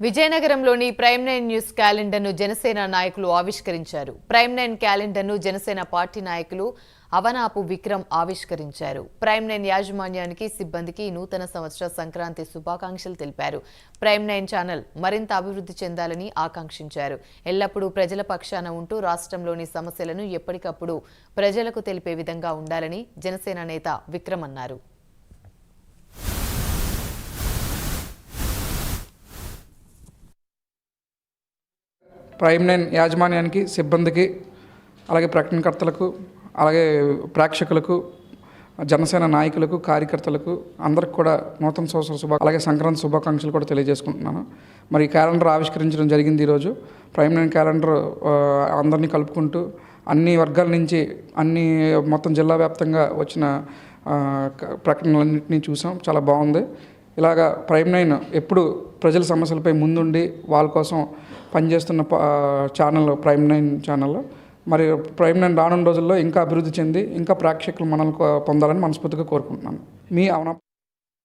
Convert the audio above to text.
విజయనగరంలోని prime nine news క్యాలెండర్ను జనసేన నాయకులు ఆవిష్కరించారు. ప్రైమ్ నైన్ క్యాలెండర్ను జనసేన పార్టీ నాయకులు అవనాపు విక్రమ్ ఆవిష్కరించారు. ప్రైమ్ నైన్ యాజమాన్యానికి సిబ్బందికి నూతన సంవత్సర సంక్రాంతి శుభాకాంక్షలు తెలిపారు. ప్రైమ్ నైన్ ఛానల్ మరింత అభివృద్ధి చెందాలని ఆకాంక్షించారు. ఎల్లప్పుడూ ప్రజల పక్షాన ఉంటూ రాష్ట్రంలోని సమస్యలను ఎప్పటికప్పుడు ప్రజలకు తెలిపే విధంగా ఉండాలని జనసేన నేత విక్రమ్ అన్నారు. ప్రైమ్ నైన్ యాజమాన్యానికి సిబ్బందికి అలాగే ప్రకటనకర్తలకు అలాగే ప్రేక్షకులకు జనసేన నాయకులకు కార్యకర్తలకు అందరికి కూడా నూతన సంవత్సర శుభ అలాగే సంక్రాంతి శుభాకాంక్షలు కూడా తెలియజేసుకుంటున్నాను. మరి ఈ క్యాలెండర్ ఆవిష్కరించడం జరిగింది ఈరోజు ప్రైమ్ నైన్ క్యాలెండర్ అందరినీ కలుపుకుంటూ అన్ని వర్గాల నుంచి అన్ని మొత్తం జిల్లా వ్యాప్తంగా వచ్చిన ప్రకటనలన్నింటినీ చూసాం. చాలా బాగుంది. ఇలాగా ప్రైమ్ నైన్ ఎప్పుడు ప్రజల సమస్యలపై ముందుండి వాళ్ళ కోసం పనిచేస్తున్న ఛానల్ ప్రైమ్ నైన్ ఛానల్ మరి ప్రైమ్ నైన్ రానున్న రోజుల్లో ఇంకా అభివృద్ధి చెంది ఇంకా ప్రేక్షకులు మనల్ని పొందాలని మనస్ఫూర్తిగా కోరుకుంటున్నాను. మీ అవన